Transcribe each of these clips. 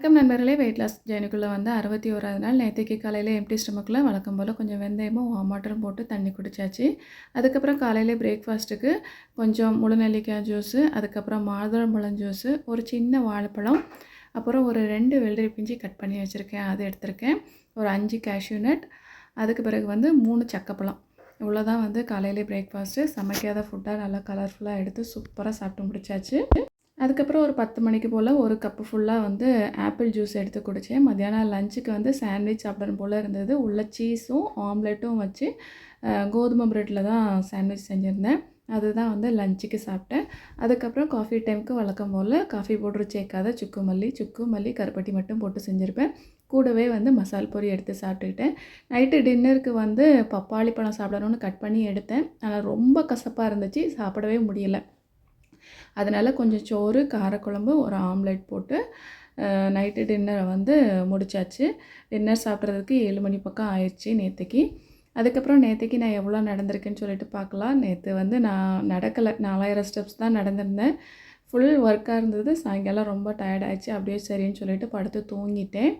வணக்கம் நண்பர்களே. Weight loss ஜேர்னிக்குள்ளே வந்து அறுபத்தி ஓராது நாள் நேற்றுக்கு காலையில் எம்டி ஸ்டமக்கில் வழக்கம் போல் கொஞ்சம் வெந்தயமும் வாட்டரும் போட்டு தண்ணி குடித்தாச்சு அதுக்கப்புறம் காலையில் பிரேக்ஃபாஸ்ட்டுக்கு கொஞ்சம் முழுநெல்லிக்காய் ஜூஸு அதுக்கப்புறம் மாதுளம்பழம் ஜூஸு ஒரு சின்ன வாழைப்பழம் அப்புறம் ஒரு ரெண்டு வெள்ளரி பிஞ்சு கட் பண்ணி வச்சுருக்கேன். அது எடுத்திருக்கேன். ஒரு அஞ்சு கேஷ்யூ நட் அதுக்கு பிறகு வந்து மூணு சக்கப்பழம் இவ்வளோ தான் வந்து காலையிலே பிரேக்ஃபாஸ்ட்டு சமைக்காத ஃபுட்டாக நல்லா கலர்ஃபுல்லாக எடுத்து சூப்பராக சாப்பிட்டு முடிச்சாச்சு. அதுக்கப்புறம் ஒரு பத்து மணிக்கு போல் ஒரு கப்பு ஃபுல்லாக வந்து ஆப்பிள் ஜூஸ் எடுத்து குடித்தேன் மத்தியானம் லஞ்சுக்கு வந்து சாண்ட்விச் சாப்பிடணும் போல் இருந்தது. உள்ள சீஸும் ஆம்லெட்டும் வச்சு கோதுமை ப்ரெட்டில் தான் சாண்ட்விச் செஞ்சுருந்தேன். அதுதான் வந்து லஞ்சுக்கு சாப்பிட்டேன். அதுக்கப்புறம் காஃபி டைமுக்கு வழக்கம் போல் காஃபி பவுட்ரு சேர்க்காத சுக்கு மல்லி சுக்கு மல்லி கருப்பட்டி மட்டும் போட்டு செஞ்சுருப்பேன். கூடவே வந்து மசால் பொரி எடுத்து சாப்பிட்டுக்கிட்டேன். நைட்டு டின்னருக்கு வந்து பப்பாளி பழம் சாப்பிடணும்னு கட் பண்ணி எடுத்தேன். ஆனால் ரொம்ப கசப்பாக இருந்துச்சு. சாப்பிடவே முடியலை. அதனால் கொஞ்சம் சோறு காரக்குழம்பு ஒரு ஆம்லெட் போட்டு நைட்டு டின்னரை வந்து முடித்தாச்சு டின்னர் சாப்பிட்றதுக்கு ஏழு மணி பக்கம் ஆயிடுச்சு நேற்றுக்கு அதுக்கப்புறம் நேற்றுக்கு நான் எவ்வளோ நடந்திருக்குன்னு சொல்லிட்டு பார்க்கலாம். நேற்று வந்து நான் நடக்கலை. நாலாயிரம் ஸ்டெப்ஸ் தான் நடந்திருந்தேன். ஃபுல் ஒர்க்காக இருந்தது. சாயங்காலம் ரொம்ப டயர்டாகிடுச்சு அப்படியே சரின்னு சொல்லிட்டு படுத்து தூங்கிட்டேன்.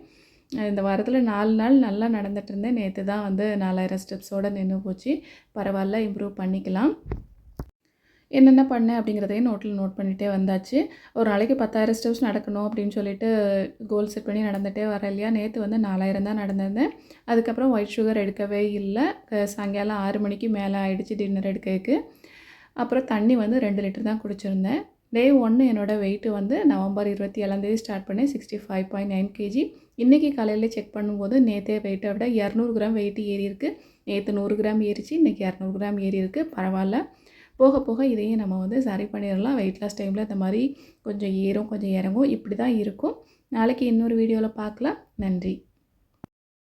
இந்த வாரத்தில் நாலு நாள் நல்லா நடந்துகிட்டு இருந்தேன். நேற்று தான் வந்து நாலாயிரம் ஸ்டெப்ஸோடு நின்று போச்சு. பரவாயில்ல இம்ப்ரூவ் பண்ணிக்கலாம். என்னென்ன பண்ணேன் அப்படிங்கிறதையும் நோட்டில் நோட் பண்ணிகிட்டே வந்தாச்சு. ஒரு நாளைக்கு பத்தாயிரம் ஸ்டெப்ஸ் நடக்கணும் அப்படின்னு சொல்லிட்டு கோல் செட் பண்ணி நடந்துகிட்டே வர இல்லையா? நேற்று வந்து நாலாயிரம் தான் நடந்திருந்தேன். அதுக்கப்புறம் ஒயிட் சுகர் எடுக்கவே இல்லை. சாயங்காலம் ஆறு மணிக்கு மேலே ஆகிடுச்சு டின்னர் எடுக்கிறதுக்கு. அப்புறம் தண்ணி வந்து ரெண்டு லிட்டர் தான் குடிச்சிருந்தேன். டே ஒன்று என்னோடய வெயிட்டு வந்து நவம்பர் இருபத்தி ஏழாந்தேதி ஸ்டார்ட் பண்ணேன். Sixty five point nine KG இன்றைக்கி காலையில் செக் பண்ணும்போது நேற்றே வெயிட்டை விட இரநூறு கிராம் வெயிட் ஏறி இருக்குது நேற்று நூறு கிராம் ஏறிச்சு இன்றைக்கி இரநூறு கிராம் ஏறி இருக்குது பரவாயில்ல. போக போக இதையும் நம்ம வந்து சரி பண்ணிடலாம். வெயிட் லாஸ் டைமில் இந்த மாதிரி கொஞ்சம் ஏறும் கொஞ்சம் இறங்கும். இப்படி தான் இருக்கும். நாளைக்கு இன்னொரு வீடியோவில் பார்க்கலாம். நன்றி.